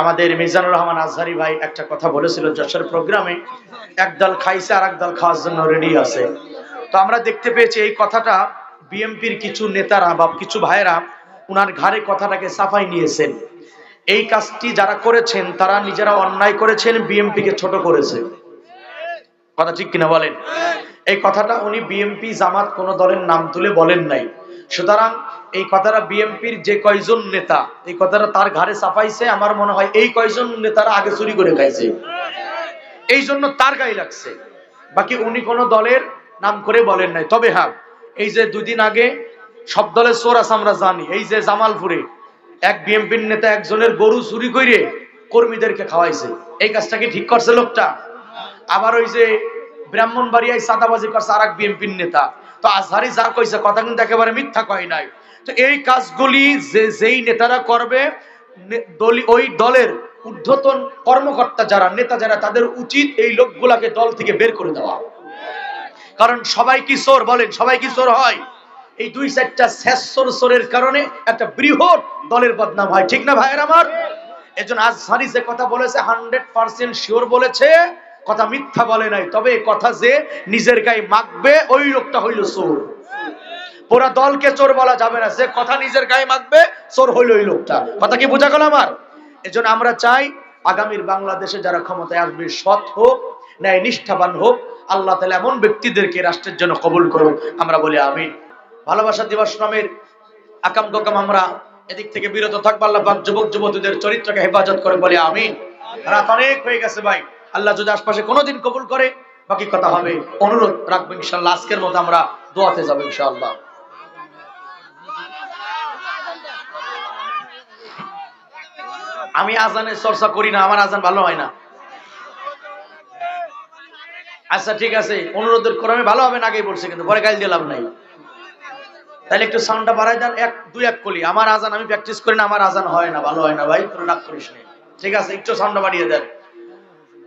আমাদের মিজানুর রহমান আজহারি ভাই একটা কথা বলেছিল, যশোর প্রোগ্রামে একদল খাইছে আর একদল খাওয়ার জন্য রেডি আছে। তো আমরা দেখতে পেয়েছি এই কথাটা বিএমপির কিছু নেতারা বা কিছু ভাইয়েরা উনার ঘাড়ে কথাটাকে সাফাই নিয়েছেন। এই কাজটি যারা করেছেন, তারা নিজেরা অন্যায় করেছেন, বিএমপিকে ছোট করেছে। কথা ঠিক কিনা বলেন? এই কথাটা উনি বিএমপি জামাত কোন দলের নাম তুলে বলেন নাই। সুতরাং এই কথাটা বিএমপির যে কয়জন নেতা, এই কথাটা তার ঘাড়ে চাপাইছে, আমার মনে হয় এই কয়জন নেতারা আগে চুরি করে খাইছে। এই জন্য তার গায়ে লাগছে। বাকি উনি কোন দলের নাম করে বলেন নাই। তবে হ্যাঁ এই যে দুদিন আগে সব দলের আছে, আমরা জানি। এই যে জামালপুরে এক বিএমপির নেতা একজনের গরু চুরি করে কর্মীদেরকে খাওয়াইছে। এই কাজটা কি ঠিক করছে লোকটা? আবার ওই যে ব্রাহ্মণবাড়িয়ায় সাদাবাজি করছে আর এক বিএনপির নেতা। তো আজহারি যা কইছে, কথা কিন্তু একেবারে মিথ্যা কয় নাই। তো এই কাজগুলি যে যেই নেতারা করবে ওই দলের ঊর্ধ্বতন কর্মকর্তা যারা, নেতা যারা, তাদের উচিত এই লোকগুলাকে দল থেকে বের করে দেওয়া। কারণ সবাই কি চোর বলেন? সবাই কি চোর হয়? এই দুই চারটা শেষর চোরের কারণে একটা বৃহৎ দলের বদনাম হয়। ঠিক না ভাইয়ের আমার? এজন আজহারি যে কথা বলেছে, হান্ড্রেড পার্সেন্ট শিওর বলেছে কথা মিথ্যা বলে নাই, তবে কথা যে নিজের গায়ে মাখবে, ওই লোকটা হইল চোর। পুরা দলকে চোর বলা যাবে না, যে কথা নিজের গায়ে মাখবে, চোর হইল ওই লোকটা। কথা কি বোঝা গেল আমার? এজন্য আমরা চাই আগামীর বাংলাদেশে যারা ক্ষমতায় আসবে, সৎ হোক ন্যায় নিষ্ঠাবান হোক, আল্লাহ তালা এমন ব্যক্তিদেরকে রাষ্ট্রের জন্য কবুল করুন আমরা বলি আমি ভালোবাসা দিবস নামের আকাম কোকাম আমরা এদিক থেকে বিরত থাকব, আল্লাহ যুবক যুবতীদের চরিত্রকে হেফাজত করে বলে আমি রাত অনেক হয়ে গেছে ভাই। আল্লাহ যদি আশপাশে কোনোদিন কবুল করে, বাকি কথা হবে। অনুরোধ রাখব ইনশাল্লাহ আজকের মতো আমরা দোয়াতে যাব ইনশাআল্লাহ। আমি আজানের চর্চা করি না, আমার আজান ভালো হয় না। আচ্ছা ঠিক আছে, অনুরোধের ক্রমে ভালো হবে না, আগেই বলছে, কিন্তু পরে গাইল দিলাম নাই। তাহলে একটু সাউন্ডটা বাড়াই দেন, এক, দুই, এক কলি। আমার আজান আমি প্র্যাকটিস করি না, আমার আজান হয় না, ভালো হয় না ভাই, কোনো রাগ করিস ঠিক আছে, একটু সাউন্ডটা বাড়িয়ে দেন।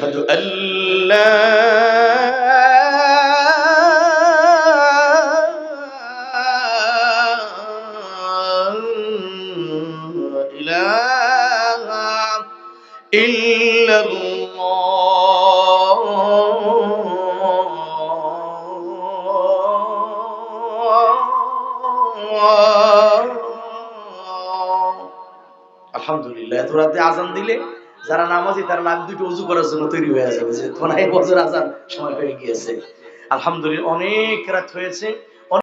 أشهد أن لا إله إلا الله আলহামদুলিল্লাহ এত রাতে আজান দিলে যারা নামাজি তারা নাক দুটো উজু করার জন্য তৈরি হয়ে যাবে। যে তোমার এক বছর আজান সময় হয়ে গিয়েছে। আলহামদুলিল্লাহ, অনেক রাত হয়েছে।